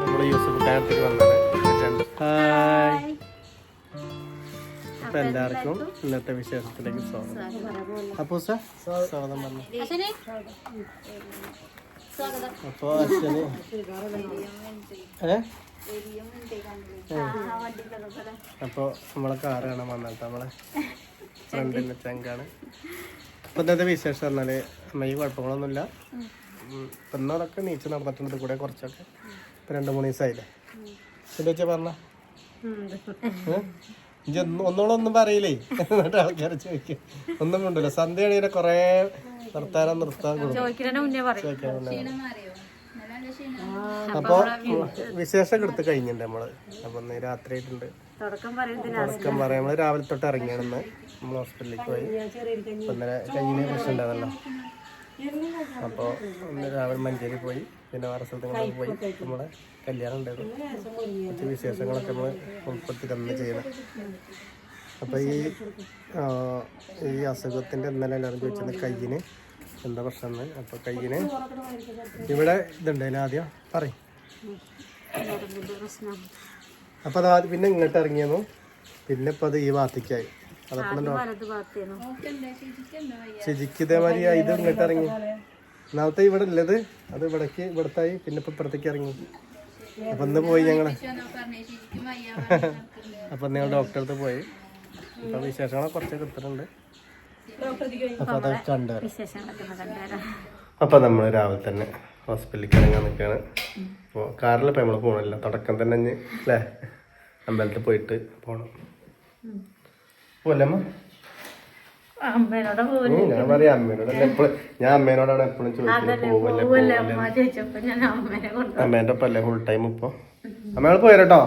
നമ്മൾ യൂസഫ് കാലത്തിൽ വന്നത് ഹായ്. അപ്പൊ എല്ലാവർക്കും ഇന്നത്തെ വിശേഷത്തിലേക്ക് സ്വാഗതം അപ്പോ സാർ സ്വാഗതം പറഞ്ഞു അപ്പോ അച്ഛന് ഏ അപ്പോ നമ്മളെ കാറ് കാണാൻ വന്നിട്ട് നമ്മളെ ഫ്രണ്ടിന്റെ ചങ്കാണ്. അപ്പൊ ഇന്നത്തെ വിശേഷം പറഞ്ഞാൽ അമ്മയ്ക്ക് കുഴപ്പങ്ങളൊന്നുമില്ല. ഇപ്പൊ ഇന്നോടൊക്കെ നീച്ച് നടന്നിട്ടുണ്ട് കൂടെ കുറച്ചൊക്കെ. ഇപ്പൊ രണ്ട് മൂന്ന് ദിവസമായില്ലേ എന്താ പറഞ്ഞ? ഒന്നോളം ഒന്നും പറയില്ലേ? എന്നിട്ട് ആൾക്കാർ ചോദിക്കും. ഒന്നും കൊണ്ടില്ല സന്ധ്യ ആണെങ്കിൽ കൊറേ നിർത്താനും നിർത്താൻ ചോദിക്കാൻ അപ്പോൾ അപ്പൊ വിശേഷം എടുത്ത് കഴിഞ്ഞിട്ടുണ്ട് നമ്മൾ. അപ്പൊ ഇന്ന് രാത്രി ആയിട്ടുണ്ട്. തുടക്കം പറയാം നമ്മൾ രാവിലെ തൊട്ട് ഇറങ്ങിയാണെന്ന്. നമ്മൾ ഹോസ്പിറ്റലിലേക്ക് പോയി. ഇന്നലെ കയ്യിന് പ്രശ്നം ഉണ്ടായിരുന്നല്ലോ അപ്പോൾ രാവിലെ മഞ്ചേരി പോയി. പിന്നെ വേറെ സ്ഥലത്തേക്ക് പോയി. നമ്മുടെ കല്യാണം ഉണ്ടായിരുന്നു. കുറച്ച് വിശേഷങ്ങളൊക്കെ നമ്മൾ ഉൾപ്പെടുത്തി തന്നെ ചെയ്യണം അപ്പോൾ ഈ ഈ അസുഖത്തിന്റെ ഇന്നലെ എല്ലാവരും ചോദിച്ചത് കയ്യിന് എന്താ പ്രശ്നം അപ്പോൾ കയ്യിന് ഇവിടെ ഇതുണ്ടായില്ല ആദ്യം? പറയും. അപ്പോൾ അത് ആദ്യം പിന്നെ ഇങ്ങോട്ട് ഇറങ്ങിയെന്നു പിന്നെ ഇപ്പൊ അത് ഈ ഭാഗത്തേക്കായി ശരിക്ക് ഇതേമാതിരി ഇത് ഇങ്ങോട്ട് ഇറങ്ങി. ഒന്നാമത്തെ ഇവിടെ ഉള്ളത് അത് ഇവിടേക്ക് ഇവിടത്തായി പിന്നെ ഇപ്പൊ ഇപ്പുറത്തേക്ക് ഇറങ്ങി. അപ്പൊ ഇന്ന് പോയി ഞങ്ങൾ. അപ്പൊ ഞങ്ങൾ ഡോക്ടറെ അടുത്ത് പോയി. അപ്പൊ വിശേഷങ്ങളെ കുറച്ച് കിട്ടുന്നുണ്ട് അപ്പൊ അതൊക്കെ കണ്ടു കണ്ടുവരാം. അപ്പൊ നമ്മൾ രാവിലെ തന്നെ ഹോസ്പിറ്റലിലേക്ക് ഇറങ്ങാൻ നിൽക്കുകയാണ്. അപ്പോൾ കാറിലിപ്പോൾ നമ്മൾ പോകണമല്ലോ തുടക്കം തന്നെ ഇഞ്ഞ് അല്ലേ? അമ്പലത്തിൽ പോയിട്ട് പോകണം പോലമ്മ ഞാൻ പറയാം അമ്മേനോടല്ല എപ്പോഴും ഞാൻ അമ്മേനോടാണ് എപ്പോഴും ചോദിക്കുന്നത് പോവല്ലേ പോവല്ലേ പോവല്ലേ. അമ്മ ചോദിച്ചപ്പോ ഞാൻ അമ്മേനെ കൊണ്ട് അമ്മേന്റെ ഒപ്പം അല്ലേ ഫുൾ ടൈം ഇപ്പോൾ അമ്മയോട് പോയരട്ടോ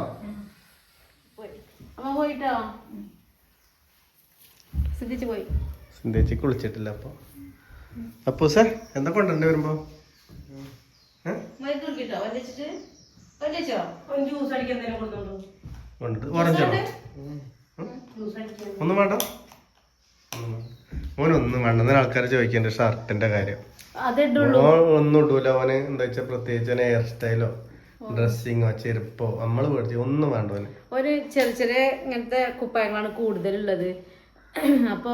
സിന്ധേച്ചി കുളിച്ചിട്ടില്ല അപ്പോൾ അപ്പൂസേ എന്താ കൊണ്ടുണ്ട് വരുമ്പോ? ഏ? കൊണ്ടിട്ട് ഓറഞ്ചോ ഒന്നും വേണ്ട. ഒന്നും വേണ്ട. എന്നാൽ ആൾക്കാർ ചോദിക്കണ്ട ഷർട്ടിന്റെ കാര്യം. ഒന്നും ഇടൂല. ഓന് എന്താ വെച്ചാ പ്രത്യേകിച്ച് ഓന് ഹെയർ സ്റ്റൈലോ ഡ്രസ്സിങ്ങോ ചെരുപ്പോ നമ്മൾ മേടിച്ചു ഒന്നും വേണ്ട ഓന് ഒരു ചെറിയ ചെറിയ ഇങ്ങനത്തെ കുപ്പായങ്ങളാണ് കൂടുതലുള്ളത്. അപ്പൊ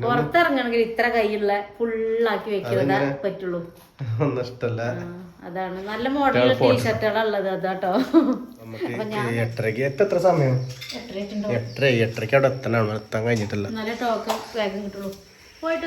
പുറത്തിറങ്ങണമെങ്കിൽ ഇത്ര കൈയുള്ള ഫുള്ളാക്കി വെക്കുന്നതാ പറ്റുള്ളൂ. ഒന്നും ഇഷ്ടല്ല. അതാണ്. നല്ല മോഡൽ ടീഷർട്ടുകളുള്ളത് അതാട്ടോ. എട്ടരക്ക് എത്ര സമയം? എട്ടര എട്ടരക്ക് അവിടെ എത്തണം. എത്താൻ കഴിഞ്ഞിട്ടില്ല. നല്ല ടോക്ക് വേഗം കിട്ടുള്ളൂ. പോയിട്ട്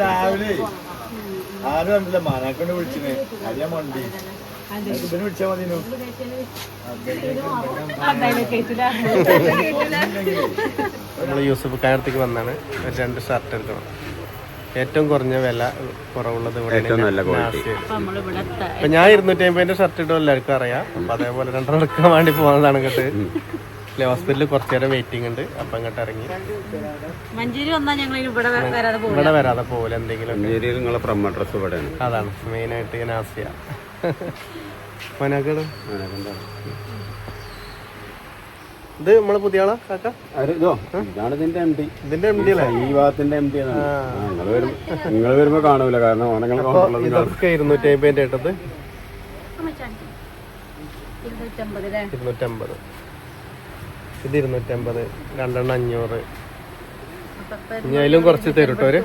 രാവിലെ ആരും കണ്ടില്ല മാനാക്കൊണ്ട് വിളിച്ചിന് അരിയാൻ വണ്ടി ഇവന് വിളിച്ചാ മതി നമ്മൾ യൂസഫ് കാലത്തേക്ക് വന്നാണ്. രണ്ട് ഷർട്ട് എടുക്കണം. ഏറ്റവും കുറഞ്ഞ വില കുറവുള്ളത് ഇവിടെ നമ്മളിവിടെ അപ്പൊ ഞാൻ ഇരുന്നൂറ്റി അമ്പതിന്റെ ഷർട്ട് ഇടും എല്ലാവർക്കും അറിയാം. അപ്പൊ അതേപോലെ രണ്ടെണ്ണം എടുക്കാൻ വേണ്ടി പോകുന്നതാണ് ഇങ്ങോട്ട്. അല്ലെ ഹോസ്പിറ്റലിൽ കുറച്ചു നേരം വെയിറ്റിംഗ് ഉണ്ട്. അപ്പൊ അങ്ങോട്ട് ഇറങ്ങി. മഞ്ചേരി വന്നാ ഞങ്ങൾ ഇവിടെ വരാതെ പോകില്ല എന്തെങ്കിലും മഞ്ചേരിയിൽ നിങ്ങളെ ആയിട്ട് ഇവിടെയാണ്. അതാണ് മെയിനായിട്ട് ഞാൻ ആസിയ. മനകൾ ഇത് നമ്മളെ പുതിയ ആളാ കാക്ക? ഇതാണ് ഇതിന്റെ എം ഡി ഇതിന്റെ എം ഡി അല്ലേ? ഈ ഭാഗത്തിന്റെ എം ഡി നിങ്ങൾ നിങ്ങൾ വരുമ്പോ കാണൂല കാരണം ഇതൊക്കെ ഇരുന്നൂറ്റി അമ്പതിന്റെ ഇട്ടത് ഇരുന്നൂറ്റമ്പത്. ഇത് ഇരുന്നൂറ്റമ്പത് രണ്ടെണ്ണം അഞ്ഞൂറ്. ഇനി അതിലും കുറച്ച് തരും കേട്ടോ അവർ.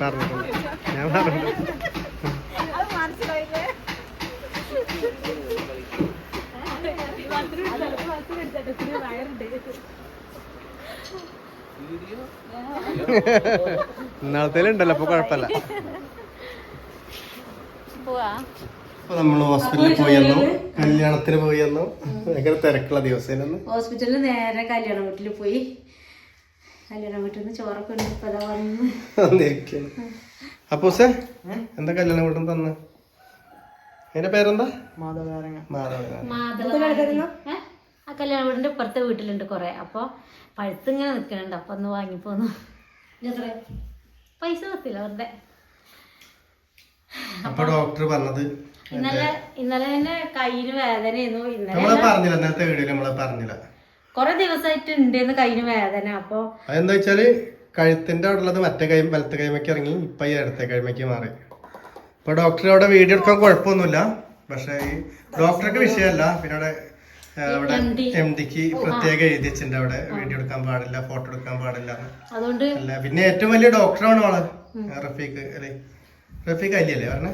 പറഞ്ഞിട്ടുണ്ട്. ഞാൻ പറഞ്ഞിട്ടുണ്ട്. ഇന്നാളത്തേലുണ്ടല്ലോ അപ്പൊ കുഴപ്പമില്ല. നമ്മൾ ഹോസ്പിറ്റലിൽ പോയി വന്നു കല്യാണത്തിന് പോയി വന്നു ഭയങ്കര തിരക്കുള്ള ദിവസം ഹോസ്പിറ്റലിൽ നേരെ കല്യാണ വീട്ടിൽ പോയി. കല്യാണ വീട്ടിൽ നിന്ന് ചോറൊക്കെ ഉണ്ട് ഇപ്പൊ വന്നിരിക്കുന്നു. അപ്പൊ സേ എന്താ കല്യാണ വീട്ടിൽ തന്ന്? അതിന്റെ പേരെന്താ? മാധവ മാധവ ഏ? ആ കല്യാണ വീടിന്റെ ഇപ്പുറത്തെ വീട്ടിലുണ്ട് കുറെ. അപ്പൊ പഴുത്തിങ്ങനെ നിൽക്കുന്നുണ്ട് അപ്പൊ ഒന്ന് വാങ്ങിപ്പോന്നു. എത്ര? പൈസ പത്തില്ല വെറുതെ. അപ്പൊ ഡോക്ടർ പറഞ്ഞത് ഇന്നലെ ഇന്നലെ തന്നെ കയ്യിന് വേദനയായിരുന്നു. ഇന്നലെ പറഞ്ഞില്ല നേരത്തെ വീഡിയോയിൽ നമ്മൾ പറഞ്ഞില്ല. കൊറേ ദിവസമായിട്ട് ഉണ്ടെന്ന് കയ്യിന് വേദന. അപ്പൊ അതെന്താ വെച്ചാൽ കഴുത്തിന്റെ അവിടെ ഉള്ളത് മറ്റേ കൈ വലത്തെ കൈമയ്ക്ക് ഇറങ്ങി ഇപ്പൊ ഈ ഇടത്തെ കൈമയ്ക്ക് മാറി. ഇപ്പൊ ഡോക്ടർ അവിടെ വീഡിയോ എടുക്കാൻ കുഴപ്പമൊന്നുമില്ല. പക്ഷേ ഈ ഡോക്ടർക്ക് വിഷയമല്ല. പിന്നെ അവിടെ അവിടെ എം ഡിക്ക് പ്രത്യേകം എഴുതി വെച്ചിട്ടുണ്ട് അവിടെ. വീഡിയോ എടുക്കാൻ പാടില്ല ഫോട്ടോ എടുക്കാൻ പാടില്ല. അതുകൊണ്ട് അല്ല പിന്നെ ഏറ്റവും വലിയ ഡോക്ടറാണ് ആൾ റഫീഖ് അല്ലേ? റഫീഖ് അലി അല്ലേ പറഞ്ഞേ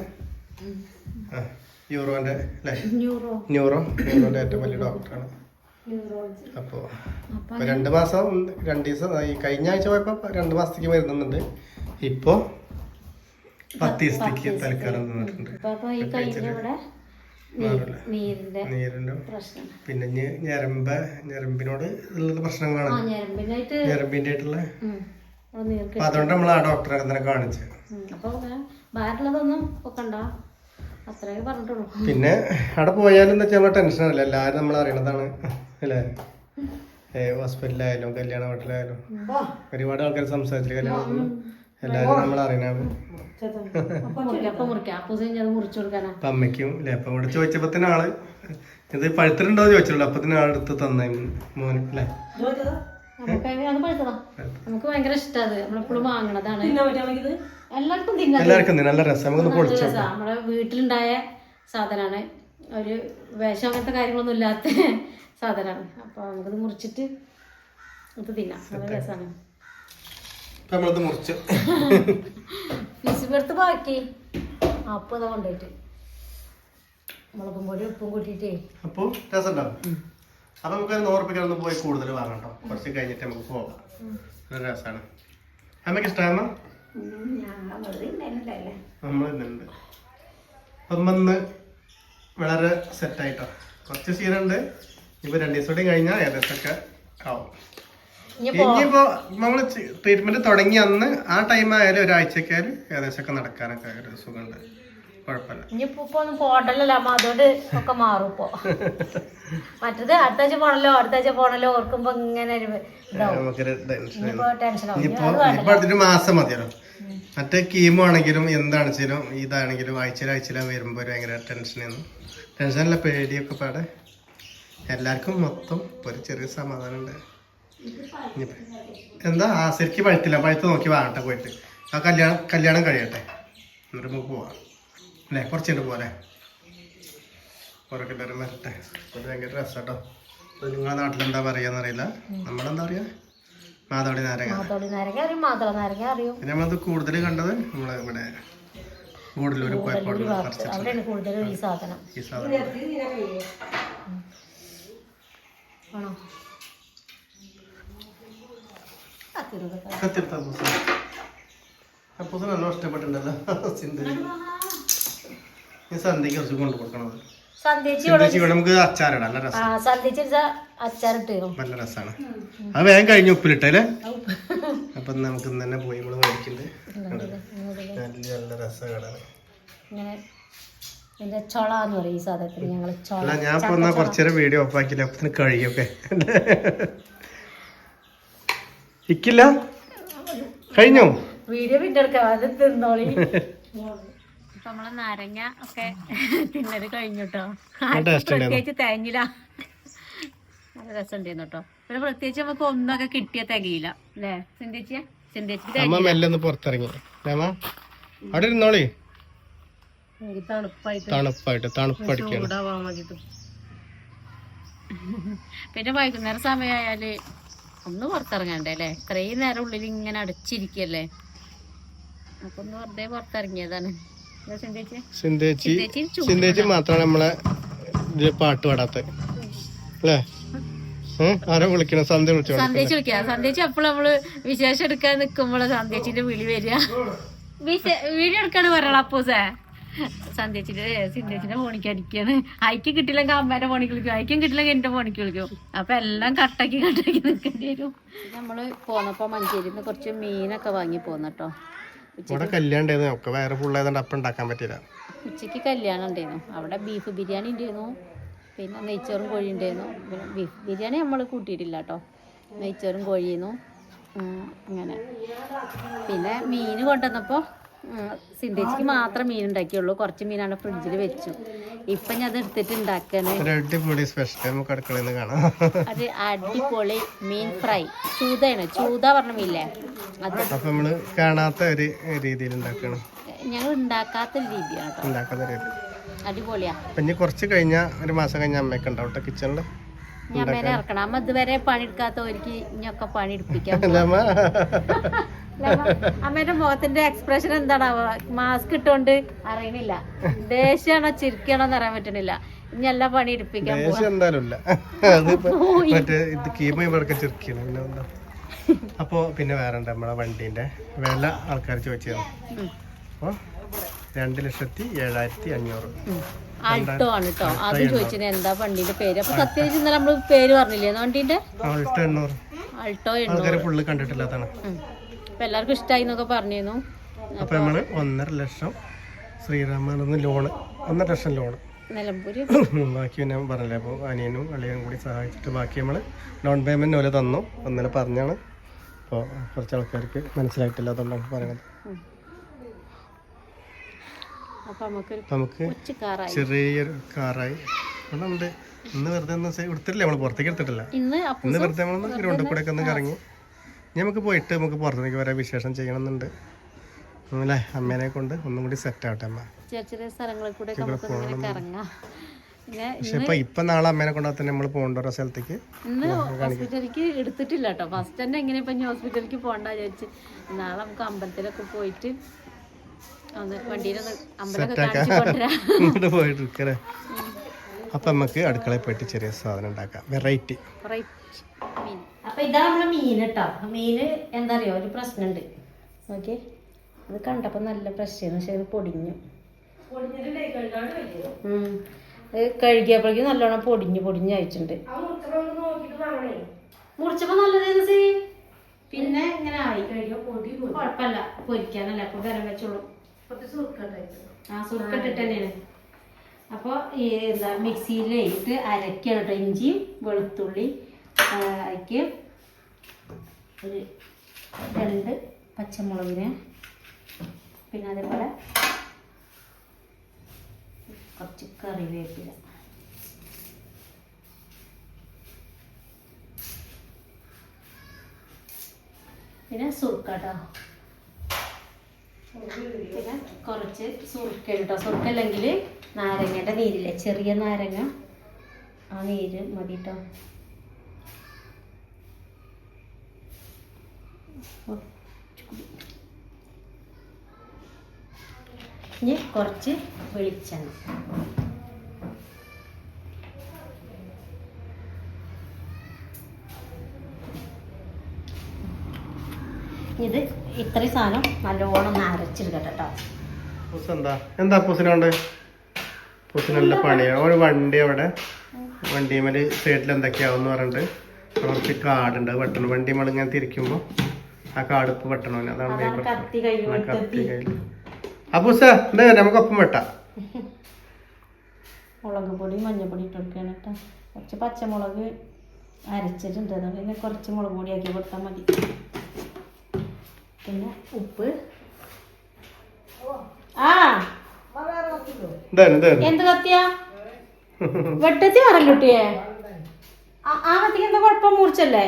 യൂറോന്റെ അല്ലേ? ന്യൂറോ. ന്യൂറോ ന്യൂറോന്റെ ഏറ്റവും വലിയ ഡോക്ടറാണ്. അപ്പോ രണ്ട് മാസം രണ്ട് ദിവസം ഈ കഴിഞ്ഞ ആഴ്ച പോയപ്പോ രണ്ട് മാസത്തേക്ക് മരുന്നുണ്ട്. ഇപ്പോ പത്ത് ദിവസത്തേക്ക് തൽക്കാലം നിന്നിട്ടുണ്ട് നീരിന്റെ പിന്നെ ഞരമ്പ് ഞരമ്പിനോട് ഉള്ള പ്രശ്നങ്ങളാണ്. ഞരമ്പിന്റെ ആയിട്ടുള്ള അപ്പൊ അതുകൊണ്ട് നമ്മൾ ആ ഡോക്ടറെ തന്നെ കാണിച്ചത് പറഞ്ഞിട്ടുള്ളൂ. പിന്നെ അവിടെ പോയാലും എന്താ വെച്ചാൽ ടെൻഷൻ ആണല്ലോ എല്ലാരും നമ്മൾ അറിയണതാണ്. അല്ലേ? ഹോസ്പിറ്റലായാലും കല്യാണ വീട്ടിലായാലും. ഒരുപാട് ആൾക്കാർ സംസാരിച്ചില്ല കല്യാണം എല്ലാവരും നമ്മൾ അറിയണാണ് അമ്മയ്ക്കും അല്ലെ അപ്പൊ ഇവിടെ ചോദിച്ചപ്പോ തന്നെ ആൾ ഇത് പഴുത്തിട്ടുണ്ടോ ചോദിച്ചിട്ടുണ്ട്. അപ്പൊ തന്നെ ആളെടുത്ത് തന്നെ. മോന് അല്ലെ നമുക്ക് നമുക്ക് ഭയങ്കര ഇഷ്ടമാണ് നമ്മളെപ്പോഴും വാങ്ങണതാണ്. എല്ലാവർക്കും തിന്നാൻ എല്ലാവർക്കും. നല്ല രസം. നമ്മുടെ വീട്ടിലുണ്ടായ സാധനമാണ് ഒരു വിഷം അങ്ങനത്തെ കാര്യങ്ങളൊന്നും ഇല്ലാത്ത സാധനമാണ് അപ്പൊ നമുക്കത് മുറിച്ചിട്ട് ഇത് തിന്നാം. നല്ല രസമാണ് നമ്മളിത് മുറിച്ചു. ഫീസ് എടുത്ത് ബാക്കി. അപ്പൊ ഇതാ കൊണ്ടുപോയിട്ട്. മുളകും പൊടി ഉപ്പും കൂട്ടിട്ടേ അപ്പൊ രസമുണ്ടാവും. അപ്പൊ നമുക്ക് ഒന്ന് പോയി കൂടുതൽ വാങ്ങാം കുറച്ച് കഴിഞ്ഞിട്ട് നമുക്ക് പോകാം. നല്ല രസമാണ്. അമ്മയ്ക്ക് ഇഷ്ടമാണ് നമ്മൾ ഇന്നുണ്ട്. അപ്പം ഇന്ന് വളരെ സെറ്റായിട്ടോ കുറച്ച് ശീലമുണ്ട് ഇപ്പൊ രണ്ടു ദിവസം കൂടി കഴിഞ്ഞാൽ ഏകദേശമൊക്കെ ആവും. ഇനിയിപ്പോ നമ്മൾ ട്രീറ്റ്മെന്റ് തുടങ്ങി അന്ന് ആ ടൈം ആയാലും ഒരാഴ്ചക്കാര് ഏകദേശം ഒക്കെ നടക്കാനൊക്കെ ഒരു സുഖമുണ്ട്. കുഴപ്പമില്ല. ഇനിയിപ്പോ ഇപ്പൊ ഒന്നും പോട്ടല്ലോ അമ്മ. അതുകൊണ്ട് ഒക്കെ മാറും ഇപ്പൊ. മറ്റത് അടുത്ത ആഴ്ച പോണല്ലോ അടുത്ത ആഴ്ച പോണല്ലോ ഓർക്കുമ്പോ ഇങ്ങനെ ഒരു ഇതാവും. ടെൻഷൻ ഇനിയിപ്പോ ടെൻഷൻ ആവും. ഇനിയിപ്പോ ഇനിയിപ്പോ അടുത്തൊരു മാസം മതിയല്ലോ. മറ്റേ കീമോ ആണെങ്കിലും എന്താണെങ്കിലും ഇതാണെങ്കിലും ആഴ്ചയിൽ ആഴ്ചയിൽ വരുമ്പോൾ ഒരു ഭയങ്കര ടെൻഷനായിരുന്നു ടെൻഷനല്ല പേടിയൊക്കെ പാടെ. എല്ലാവർക്കും മൊത്തം ഒരു ചെറിയ സമാധാനം ഉണ്ട് എന്താ? ആ ശരിക്കും പഴുത്തില്ല. പഴുത്ത് നോക്കി വാങ്ങട്ടെ പോയിട്ട്. ആ കല്യാണം കല്യാണം കഴിയട്ടെ. എന്നിട്ട് നമുക്ക് പോവാം. അല്ലേ? കുറച്ചുണ്ട് പോലെ കുറേ എല്ലാവരും വരട്ടെ. അത് ഭയങ്കര രസമാട്ടോ നിങ്ങളെ നിങ്ങളുടെ എന്താ പറയാന്ന് അറിയില്ല. നമ്മളെന്താ പറയാ? മാതോടി നാരങ്ങ. മാതോളി നാരങ്ങ പിന്നെ നമ്മളത് കൂടുതൽ കണ്ടത് നമ്മളെ ഇവിടെ ഗൂഡല്ലൂർ പോയപ്പോൾ ഈ സാധനം. കത്തിരുത്ത അപ്പൂസ അപ്പൂസ നല്ല ഇഷ്ടപ്പെട്ടിട്ടുണ്ടല്ലോ സിന്ധു. ഈ സന്ധ്യക്ക് കുറച്ച് കൊണ്ടു കൊടുക്കണത്. നമുക്ക് അച്ചാറിടാം നല്ല രസം. രസമാണ് അത് വേഗം കഴിഞ്ഞ് ഉപ്പിലിട്ടല്ലേ അപ്പൊ നമുക്ക് ഇന്ന് തന്നെ പോയി നമ്മൾ മേടിക്കുന്നുണ്ട് നല്ല നല്ല ഞാൻ കുറച്ചേരം വീഡിയോ ഓഫ് ആക്കില്ല കഴിയൊക്കെ ഇക്കില്ല? കഴിഞ്ഞോ? വീഡിയോ പിന്നെ എടുക്കാം അത് തിന്നോളി. നമ്മളെ നാരങ്ങ ഒക്കെ തിന്നത് കഴിഞ്ഞു കേട്ടോ. പ്രത്യേകിച്ച് തേങ്ങില്ല നല്ല രസം ഉണ്ടായിരുന്നു കേട്ടോ പിന്നെ പ്രത്യേകിച്ച് നമുക്ക് ഒന്നൊക്കെ കിട്ടിയ തികയില്ല. അല്ലേ? ചിന്തിച്ച ചിന്തിച്ചിട്ട് പുറത്തിറങ്ങി. അമ്മ? അവിടെ ഇരുന്നോളി. തണുപ്പായിട്ട് തണുപ്പടിക്കാണ്. പിന്നെ വൈകുന്നേരം സമയമായാൽ ഒന്ന് പുറത്തിറങ്ങണ്ടേ അല്ലേ? ഇത്രയും നേരം ഉള്ളിൽ ഇങ്ങനെ അടച്ചിരിക്കല്ലേ? അപ്പൊ ഒന്ന് വെറുതെ പുറത്തിറങ്ങിയതാണ്. സിന്ധേച്ചി? മാത്രമാണ് നമ്മളെ പാട്ട് പാടാത്ത. അല്ലേ? ഏ? ആരാ വിളിക്കണ? സന്ധ്യ വിളിച്ചോ സന്ദേശ് വിളിക്കുക സന്ദേശ് എപ്പോഴും നമ്മൾ വിശേഷം എടുക്കാൻ നിക്കുമ്പോൾ സന്ദേശിന്റെ വിളി വരിക. വിളി വീഡിയോ എടുക്കാണ് പറയണ അപ്പൂസേ. സന്ദേശിന്റെ സിന്ധ്യച്ചിന്റെ ഫോണിക്ക് അടിക്കാണ്. അയക്കും കിട്ടില്ലെങ്കിൽ അമ്മേന്റെ ഫോണിക്ക് വിളിക്കും. അയക്കും കിട്ടില്ലെങ്കിൽ എന്റെ ഫോണിക്ക് വിളിക്കും. അപ്പൊ എല്ലാം കട്ടാക്കി കട്ടാക്കി നിൽക്കേണ്ടി വരും. നമ്മൾ പോന്നപ്പോ മഞ്ചേരി കുറച്ച് മീനൊക്കെ വാങ്ങി പോന്നട്ടോ. ഇവിടെ കല്യാണം ഉണ്ടായിരുന്നു. ഒക്കെ വയറ് ഫുള്ളായതുകൊണ്ട് അപ്പം ഉണ്ടാക്കാൻ പറ്റില്ല ഉച്ചയ്ക്ക് കല്യാണം ഉണ്ടായിരുന്നു. അവിടെ ബീഫ് ബിരിയാണി ഉണ്ടായിരുന്നു. പിന്നെ നെയ്ച്ചോറും കോഴി ഉണ്ടായിരുന്നു. പിന്നെ ബീഫ് ബിരിയാണി നമ്മൾ കൂട്ടിയിട്ടില്ല കേട്ടോ നെയ്ച്ചോറും കോഴിയിരുന്നു അങ്ങനെ. പിന്നെ മീൻ കൊണ്ടുവന്നപ്പോൾ സിന്തേച്ചിക്ക് മാത്രം മീൻ ഉണ്ടാക്കിയുള്ളൂ കുറച്ച് മീനാണ് ഫ്രിഡ്ജിൽ വെച്ചു. ഇപ്പൊ ഞാൻ അത് എടുത്തിട്ട് ഉണ്ടാക്കണേ. അടിപൊളി സ്പെഷ്യൽ നമുക്ക് അടുക്കളയിൽ കാണാം. അത് അടിപൊളി മീൻ ഫ്രൈ. ചൂതയാണ്. ചൂത പറഞ്ഞ മീനില്ലേ? അത്. അപ്പൊ നമ്മൾ കാണാത്ത ഒരു രീതിയിൽ ഉണ്ടാക്കണം. ഞങ്ങൾ ഉണ്ടാക്കാത്ത രീതിയാണ് ഉണ്ടാക്കാത്ത രീതി. അടിപൊളിയാ. പിന്നെ കുറച്ച് കഴിഞ്ഞാ ഒരു മാസം കഴിഞ്ഞ അമ്മയൊക്കെ ഉണ്ടാവും കിച്ചണിൽ ഞാൻ മേലെ ഇറക്കണം. അമ്മ ഇതുവരെ പണിയെടുക്കാത്തവർക്ക് ഇനിയൊക്കെ പണി എടുപ്പിക്കാം അല്ല അമ്മ അമ്മേന്റെ മുഖത്തിന്റെ എക്സ്പ്രഷൻ എന്താണാവോ? മാസ്ക് ഇട്ടോണ്ട് അറിയണില്ല. ദേഷ്യാണോ ചിരിക്കണോ എന്ന് അറിയാൻ പറ്റണില്ല. ഇനി എല്ലാ പണി എടുപ്പിക്കാം അപ്പോ പിന്നെ വേറെ നമ്മളെ വണ്ടീന്റെ? വില ആൾക്കാർ. അപ്പൊ രണ്ട് ലക്ഷത്തി ഏഴായിരത്തി അഞ്ഞൂറ്. ആൾട്ടോ ആണ് കേട്ടോ ആദ്യം ചോദിച്ചത് എന്താ വണ്ടിന്റെ പേര്? അപ്പൊ സത്യം ഇന്നലെ നമ്മൾ പേര് പറഞ്ഞില്ലേ? വണ്ടിന്റെ? ആൾട്ട് എണ്ണൂറ്. ആൾട്ടോ എണ്ണൂറ്? ഫുള്ള്. അപ്പൊ എല്ലാവർക്കും ഇഷ്ടമായി എന്നൊക്കെ പറഞ്ഞിരുന്നു. അപ്പൊ നമ്മൾ ഒന്നര ലക്ഷം ശ്രീരാമന് ലോണ് ഒന്നര ലക്ഷം ലോണ് നിലമ്പൂര്? ബാക്കി പിന്നെ പറഞ്ഞില്ലേ അപ്പോൾ അനിയനും അളിയനും കൂടി സഹായിച്ചിട്ട് ബാക്കി നമ്മൾ ഡൗൺ പേയ്മെന്റ് പോലെ തന്നു. ഒന്നിനെ പറഞ്ഞാണ്. അപ്പോൾ കുറച്ച് ആൾക്കാർക്ക് മനസ്സിലായിട്ടില്ല അതുകൊണ്ടാണ് പറയുന്നത് ഉം. അപ്പൊ നമുക്കൊരു അപ്പം നമുക്ക് ചെറിയൊരു കാറായി. അവിടെ ഇന്ന് വെറുതെ ഒന്ന് എടുത്തിട്ടില്ല നമ്മൾ പുറത്തേക്ക് എടുത്തിട്ടില്ല. ഇന്ന് വെറുതെ നമ്മളൊന്ന് ഗ്രൗണ്ടിൽ കൂടെ ഒക്കെ ഒന്ന് കറങ്ങി. നമുക്ക് പോയിട്ട് നമുക്ക് പുറത്തേക്ക് വരാൻ വിശേഷം ചെയ്യണമെന്നുണ്ട്. അല്ലേ? അമ്മേനെ കൊണ്ട് ഒന്നും കൂടി സെറ്റ് ആവട്ടെ അമ്മ. ചെറിയ ചെറിയ സ്ഥലങ്ങളിൽ കൂടെ കറങ്ങാം. പക്ഷെ ഇപ്പൊ ഇപ്പൊ നാളെ അമ്മേനെ കൊണ്ടാ തന്നെ നമ്മൾ പോകണ്ട ഓരോ സ്ഥലത്തേക്ക് ഇന്ന് ഹോസ്പിറ്റലിലേക്ക് എടുത്തിട്ടില്ല കേട്ടോ. ഫസ്റ്റ് തന്നെ എങ്ങനെ ഇപ്പൊ ഹോസ്പിറ്റലിലേക്ക് പോകണ്ട വിചാരിച്ച്. നാളെ നമുക്ക് അമ്പലത്തിലൊക്കെ പോയിട്ട് ഒന്ന് വണ്ടിയിലൊന്ന് അമ്പലമൊക്കെ കാണിച്ചു കൊണ്ടുവരാം ഇങ്ങോട്ട് പോയിട്ട് അപ്പം നമുക്ക് അടുക്കളയിൽ പോയിട്ട് ചെറിയ സാധനം ഉണ്ടാക്കാം. വെറൈറ്റി മീൻ. അപ്പൊ ഇതാ നമ്മളെ മീൻ കേട്ടോ. മീന് എന്താ അറിയോ? ഒരു പ്രശ്നമുണ്ട്. ഓക്കെ. ഇത് കണ്ടപ്പോ നല്ല പ്രശ്നം പക്ഷെ ഇത് പൊടിഞ്ഞു. കഴുകിയപ്പോഴേക്കും നല്ലോണം പൊടിഞ്ഞു പൊടിഞ്ഞു അയച്ചിട്ടുണ്ട് മുറിച്ചപ്പോ നല്ലതായിരുന്നു സി പിന്നെ ഇങ്ങനെ ആയി. കുഴപ്പമില്ല. പൊരിക്കാനല്ല. അപ്പൊ ഗരം വെച്ചോളൂ. ആ സുർക്കിട്ടിട്ട് തന്നെയാണ്. അപ്പോൾ ഈ എന്താ മിക്സിയിലിട്ട് അരക്കണം കേട്ടോ ഇഞ്ചിയും വെളുത്തുള്ളി അരക്ക് ഒരു രണ്ട് പച്ചമുളകിന് പിന്നെ അതേപോലെ കുറച്ച് കറിവേപ്പില. പിന്നെ സുർക്ക കേട്ടോ പിന്നെ കുറച്ച് സുർക്ക കേട്ടോ. സുർക്ക അല്ലെങ്കിൽ നാരങ്ങയുടെ നീരില്ലേ? ചെറിയ നാരങ്ങ. ആ നീര് മതി കേട്ടോ. ഇനി കുറച്ച് വെളിച്ചെണ്ണ. ഇത് ഇത്രയും സാധനം നല്ലോണം ഒന്ന് അരച്ചെടുക്കട്ടെ കേട്ടോ പൂസ് എന്താ? എന്താ പൂസിനുണ്ട് പൂസിന് നല്ല പണിയാണ് ഒരു വണ്ടി അവിടെ. വണ്ടിമേൽ സൈഡിൽ എന്തൊക്കെയാവെന്ന് പറഞ്ഞിട്ട് കുറച്ച് കാടുണ്ട്. വെട്ടണം. വണ്ടി ഇങ്ങനെ തിരിക്കുമ്പോൾ ആ കാട് ഇപ്പൊ വെട്ടണം അതാണ്. കത്തി കയ്യിൽ ആ പൂസ എന്താ നമുക്ക് ഒപ്പം വെട്ടാം. മുളക് പൊടി മഞ്ഞൾപ്പൊടി ഇട്ട് കൊടുക്കുകയാണ് കേട്ടോ കുറച്ച് പച്ചമുളക് അരച്ചിട്ടുണ്ട്. അതുകൊണ്ട് പിന്നെ കുറച്ച് മുളക് ആക്കി കൊടുത്താൽ മതി. പിന്നെ ഉപ്പ്. ആ. എന്ത് കത്തിയാ? വെട്ടത്തി പറഞ്ഞുട്ടിയേ ആ കത്തിക്ക് എന്താ കുഴപ്പം? മുറിച്ചല്ലേ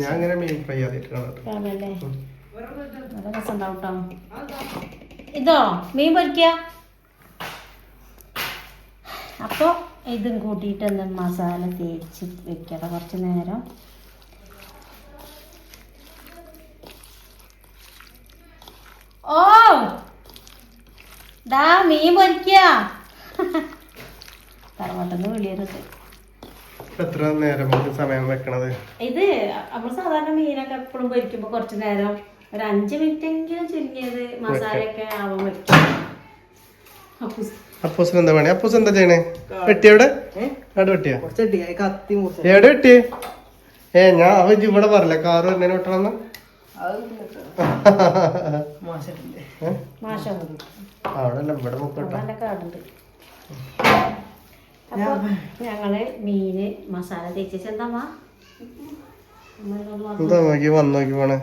ഞാൻ ഇങ്ങനെ മീൻ ഫ്രൈ ആദ്യമായിട്ടാണ് കേട്ടോ ആണല്ലേ? നല്ല രസം ഉണ്ടാവും കേട്ടോ ഇതോ മീൻ പൊരിക്ക. അപ്പോൾ ഇതും കൂട്ടിയിട്ട് ഒന്ന് മസാല തേച്ച് വെക്കട കുറച്ച് നേരം. ഓ. ദാ മീൻ പൊരിക്ക. തറവാട്ടെന്ന് വിളിയരുത്. എത്ര നേരം കൊണ്ട് സമയം വെക്കണത്? ഇത് നമ്മൾ സാധാരണ മീനൊക്കെ എപ്പോഴും പൊരിക്കുമ്പോ കുറച്ച് നേരം ഒരു അഞ്ച് മിനിറ്റ് എങ്കിലും ചുരുങ്ങിയത് മസാലയൊക്കെ ആവാൻ വെക്കും അപ്പൂസ്. അപ്പൂസിന് എന്താ പണി? അപ്പൂസ് എന്താ ചെയ്യണേ? വെട്ടിയെവിടെ വെട്ടിയ? എവിടെ ഏ ഞാൻ ഇവിടെ പറഞ്ഞില്ല? കാറ് വരുന്നതിന് വെട്ടണമെന്ന്? അവിടെ ഇവിടെ ഞങ്ങൾ മീന് മസാല തേച്ച് എന്താ എന്താ നോക്കി വന്ന് നോക്കി പോണേ?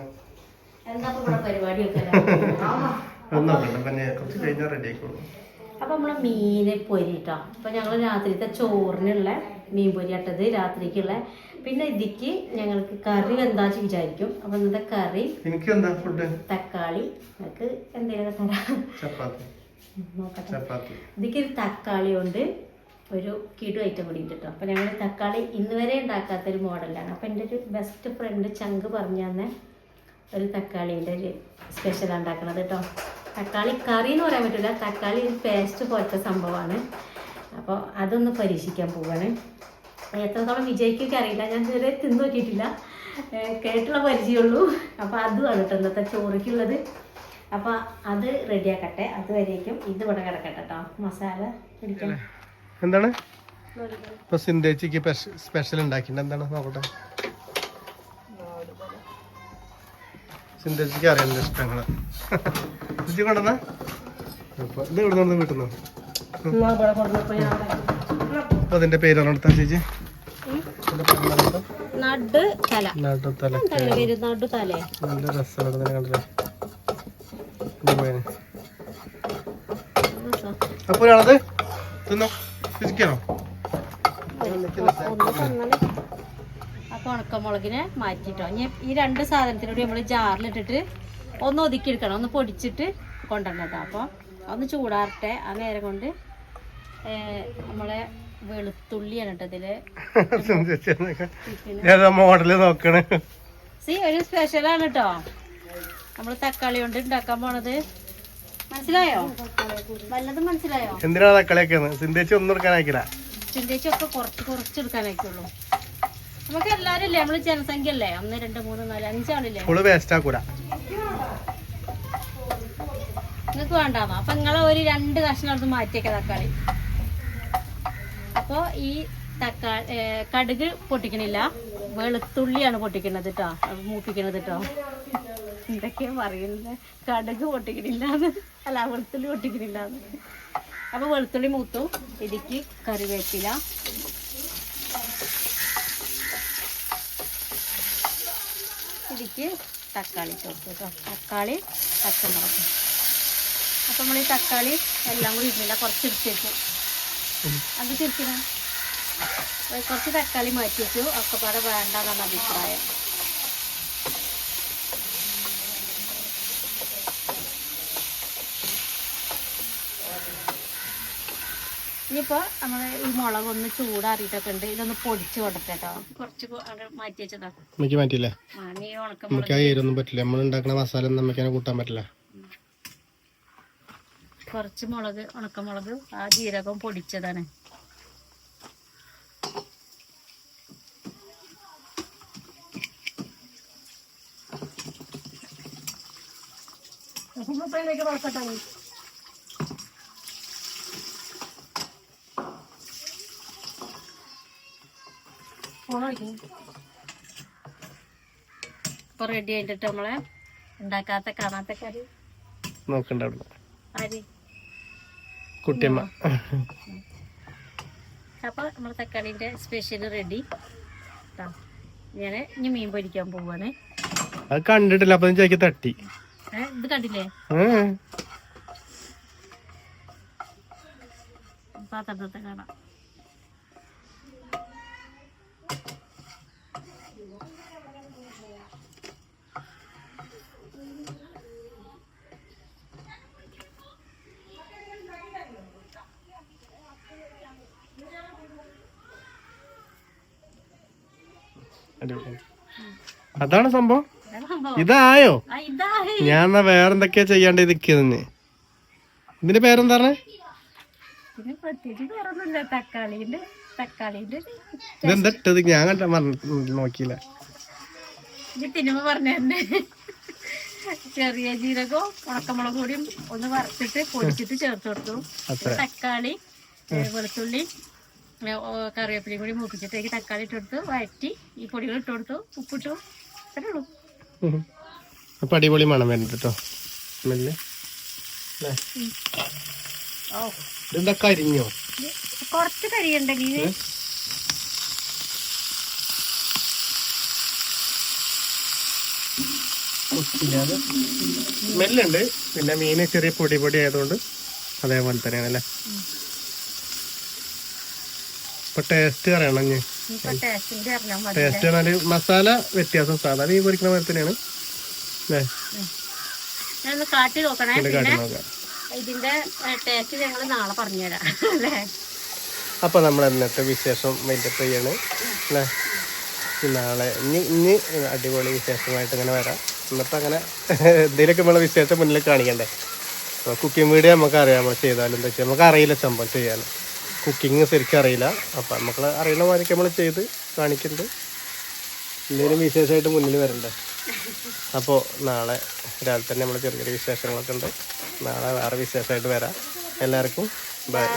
അപ്പൊ നമ്മളെ മീന് പൊരിട്ടോ. അപ്പൊ ഞങ്ങൾ രാത്രിത്തെ ചോറിനുള്ള മീൻ പൊരിയാട്ടത് രാത്രിക്കുള്ള. പിന്നെ ഇതിക്ക് ഞങ്ങൾക്ക് കറി എന്താ വിചാരിക്കും. അപ്പൊ ഇന്നത്തെ കറി എനിക്ക് എന്താ ഫുഡ് തക്കാളി. നമുക്ക് എന്തെങ്കിലും തരാം. ചപ്പാത്തി. നോക്കട്ടെ. ഇതിക്ക് ഒരു തക്കാളി കൊണ്ട് ഒരു കിടു ഐറ്റം കൂടി കിട്ടും അപ്പൊ ഞങ്ങൾ തക്കാളി ഇന്ന് വരെ ഉണ്ടാക്കാത്തൊരു മോഡലാണ്. അപ്പൊ എന്റെ ഒരു ബെസ്റ്റ് ഫ്രണ്ട് ചങ്ക് പറഞ്ഞു തന്നെ ഒരു തക്കാളിന്റെ ഒരു സ്പെഷ്യൽ ഉണ്ടാക്കണത് കേട്ടോ തക്കാളി കറി എന്ന് പറയാൻ പറ്റില്ല തക്കാളി ഒരു പേസ്റ്റ് പോലത്തെ സംഭവമാണ്. അപ്പോൾ അതൊന്ന് പരീക്ഷിക്കാൻ പോവാണ്. എത്രത്തോളം വിജയിക്കൊക്കെ അറിയില്ല. ഞാൻ ഇതുവരെ തിന്നു നോക്കിയിട്ടില്ല. കേട്ടുള്ള പരിചയമുള്ളൂ. അപ്പോൾ അതുമാണ് കേട്ടോ ഇന്നത്തെ ചോറിക്കുള്ളത്. അപ്പോൾ അത് റെഡിയാക്കട്ടെ. അതുവരേക്കും ഇത് ഇവിടെ കിടക്കട്ടെ കേട്ടോ മസാല പിടിക്കണം എന്താണ്? ഇപ്പൊ സിന്ധേച്ചിക്ക് സ്പെഷ്യൽ ഉണ്ടാക്കിണ്ട് എന്താണ്? നോക്കട്ടെ. സിന്ധേച്ചിക്ക് അറിയാം എന്റെ ഇഷ്ടങ്ങൾ. ഇജ്ജ് കൊണ്ടുവന്ന? അപ്പൊ ഇത് ഇവിടെ നിന്ന് വീട്ടുന്നു അതിന്റെ പേര്? അടുത്ത ചേച്ചി നല്ല രസമാണ് കണ്ടില്ലേ. അപ്പൊ ഒരാളത് തിന്നോ? ഫിസിക്കണോ അപ്പൊ ഉണക്കമുളകിനെ മാറ്റിട്ടോ. ഇനി ഈ രണ്ട് സാധനത്തിനോട് നമ്മൾ ജാറിലിട്ടിട്ട് ഒന്ന് ഒതുക്കിയെടുക്കണം. ഒന്ന് പൊടിച്ചിട്ട് കൊണ്ടുവരണം കേട്ടോ അപ്പൊ ഒന്ന് ചൂടാറട്ടെ. ആ നേരം കൊണ്ട് നമ്മളെ വെളുത്തുള്ളിയാണ് കേട്ടോ മോഡൽ നോക്കണേ? സി ഒരു സ്പെഷ്യലാണ് കേട്ടോ. നമ്മൾ തക്കാളി കൊണ്ട് ഉണ്ടാക്കാൻ പോണത്. മനസ്സിലായോ? വല്ലതും മനസ്സിലായോ? എന്തിനാ തക്കാളിയൊക്കെ സിന്തേച്ചി ഒന്നും എടുക്കാനായിക്കില്ല. ചിന്തേച്ചി ഒക്കെ കുറച്ച് കുറച്ച് എടുക്കാനായിക്കുള്ളൂ. നമുക്ക് എല്ലാരും ഇല്ലേ? നമ്മൾ ജനസംഖ്യ അല്ലേ ഒന്ന് രണ്ട് മൂന്ന് നാല് അഞ്ചാളില്ലേ ഫുള്ള് വേസ്റ്റ് ആക്കൂല. നിങ്ങക്ക് വേണ്ടാന്നോ? അപ്പൊ നിങ്ങളെ ഒരു രണ്ട് കഷ്ണം എടുത്ത് മാറ്റിയേക്ക തക്കാളി. അപ്പൊ ഈ കടുക് പൊട്ടിക്കണില്ല. വെളുത്തുള്ളിയാണ് പൊട്ടിക്കണത് കേട്ടോ മൂപ്പിക്കണത് കേട്ടോ എന്തൊക്കെയാ പറയുന്നത്? കടുക് പൊട്ടിക്കണില്ല അല്ല വെളുത്തുള്ളി പൊട്ടിക്കണില്ലാന്ന്. അപ്പൊ വെളുത്തുള്ളി മൂത്തു. ഇടിക്ക് കറിവേപ്പില. ഇടിക്ക് തക്കാളി ചേർത്ത് തക്കാളി പച്ചമുളക്. അപ്പം നമ്മൾ ഈ തക്കാളി എല്ലാം കൂടി ഇടുന്നില്ല കുറച്ച് ഇടിച്ച് അത് തിരിക്കണം കുറച്ച് തക്കാളി മാറ്റി വെച്ചു. വേണ്ട എന്നാണ് അഭിപ്രായം. ഇനിയിപ്പോൾ നമ്മൾ ഈ മുളക് ഒന്ന് ചൂടാറിയിട്ടൊക്കെ ഉണ്ട്. ഇതൊന്ന് പൊടിച്ച് കൊടുത്തേട്ടോ കുറച്ച് മാറ്റി വെച്ചതാ. മാറ്റിയില്ല ഉണക്ക പറ്റില്ല. നമ്മൾ ഉണ്ടാക്കുന്ന മസാല നമുക്ക് കൂട്ടാൻ പറ്റില്ല. കുറച്ച് മുളക് ഉണക്കമുളക് ആ ജീരകം പൊടിച്ചതാണ്. ഇപ്പൊ റെഡി ആയിട്ടിട്ട് നമ്മളെ ഉണ്ടാക്കാത്ത കാണാത്ത കറി നോക്കണ്ട ആര്? കുട്ടിയമ്മ. അപ്പോൾ നമ്മൾ തക്കാളിന്റെ സ്പെഷ്യൽ റെഡി ഞാൻ ഇനി മീൻ പൊരിക്കാൻ പോവാണ്. അത് കണ്ടിട്ടില്ല അപ്പൊ ചേക്ക് തട്ടി. ഇത് കണ്ടില്ലേ. പാത്രത്തെ കാണാം. അതാണ് സംഭവം. ഇതായോ? ഞാൻ എന്നാ വേറെന്തൊക്കെയാ ചെയ്യാണ്ട് ഇതിന്റെ വേറൊന്നുമില്ല. തക്കാളിന്റെ തക്കാളിന്റെ ഒരു ഇതെന്താ ഇട്ടത്? ഞാൻ കണ്ട നോക്കിയില്ല. തന്നെ ചെറിയ ജീരകവും ഉണക്കമുളക് കൂടിയും ഒന്ന് വറുത്തിട്ട് പൊടിച്ചിട്ട് ചേർത്ത് കൊടുത്തു. തക്കാളി വെളുത്തുള്ളി കറിവേപ്പിലയും കൂടി മൂപ്പിച്ചിട്ടേക്ക് തക്കാളി ഇട്ടെടുത്ത് വഴറ്റി ഈ പൊടികൾ ഇട്ടുകൊടുത്തു. ഉപ്പിട്ടു. അത്രേ ഉള്ളൂ. ഉം. അപ്പൊ അടിപൊളി മണം വരുന്നുണ്ട് കേട്ടോ സ്മെല്ല് ഇതെന്താ കരിഞ്ഞോ? കുറച്ച് കരിയുണ്ടെങ്കിൽ. സ്മെല്ലുണ്ട് പിന്നെ മീന് ചെറിയ പൊടി പൊടി ആയതുകൊണ്ട് അതേപോലെ തന്നെയാണ് അല്ലേ? ഇപ്പൊ ടേസ്റ്റ് അറിയണം ഞാൻ ടേസ്റ്റ് പറഞ്ഞാൽ മസാല വ്യത്യാസം സാധാരണ ഈ പൊരിക്കുന്ന പോലെ തന്നെയാണ് കാട്ടി നോക്കണേ. ഇതിന്റെ ടേസ്റ്റ് ഞങ്ങൾ നാളെ പറഞ്ഞുതരാം. അപ്പൊ നമ്മൾ ഇന്നത്തെ വിശേഷം വലിയ ചെയ്യാണ്. അല്ലേ ഇനി നാളെ ഇനി ഇനി അടിപൊളി വിശേഷമായിട്ട് ഇങ്ങനെ വരാം. എന്നിട്ട് അങ്ങനെ എന്തെങ്കിലുമൊക്കെ നമ്മളെ വിശേഷം മുന്നിൽ കാണിക്കണ്ടേ? കുക്കിംഗ് വീഡിയോ നമുക്ക് അറിയാമോ ചെയ്താലും എന്താ വെച്ചാൽ നമുക്ക് അറിയില്ല സംഭവം ചെയ്യാൻ. കുക്കിംഗ് ശരിക്കും അറിയില്ല. അപ്പം നമുക്ക് അറിയുന്ന മാതിരിക്ക് നമ്മൾ ചെയ്ത് കാണിക്കുന്നുണ്ട്. എന്തെങ്കിലും വിശേഷമായിട്ട് മുന്നിൽ വരണ്ടേ? അപ്പോൾ നാളെ രാവിലെ തന്നെ നമ്മൾ ചെറിയ ചെറിയ വിശേഷങ്ങളൊക്കെ ഉണ്ട്. നാളെ വേറെ വിശേഷമായിട്ട് വരാം. എല്ലാവർക്കും ബൈ.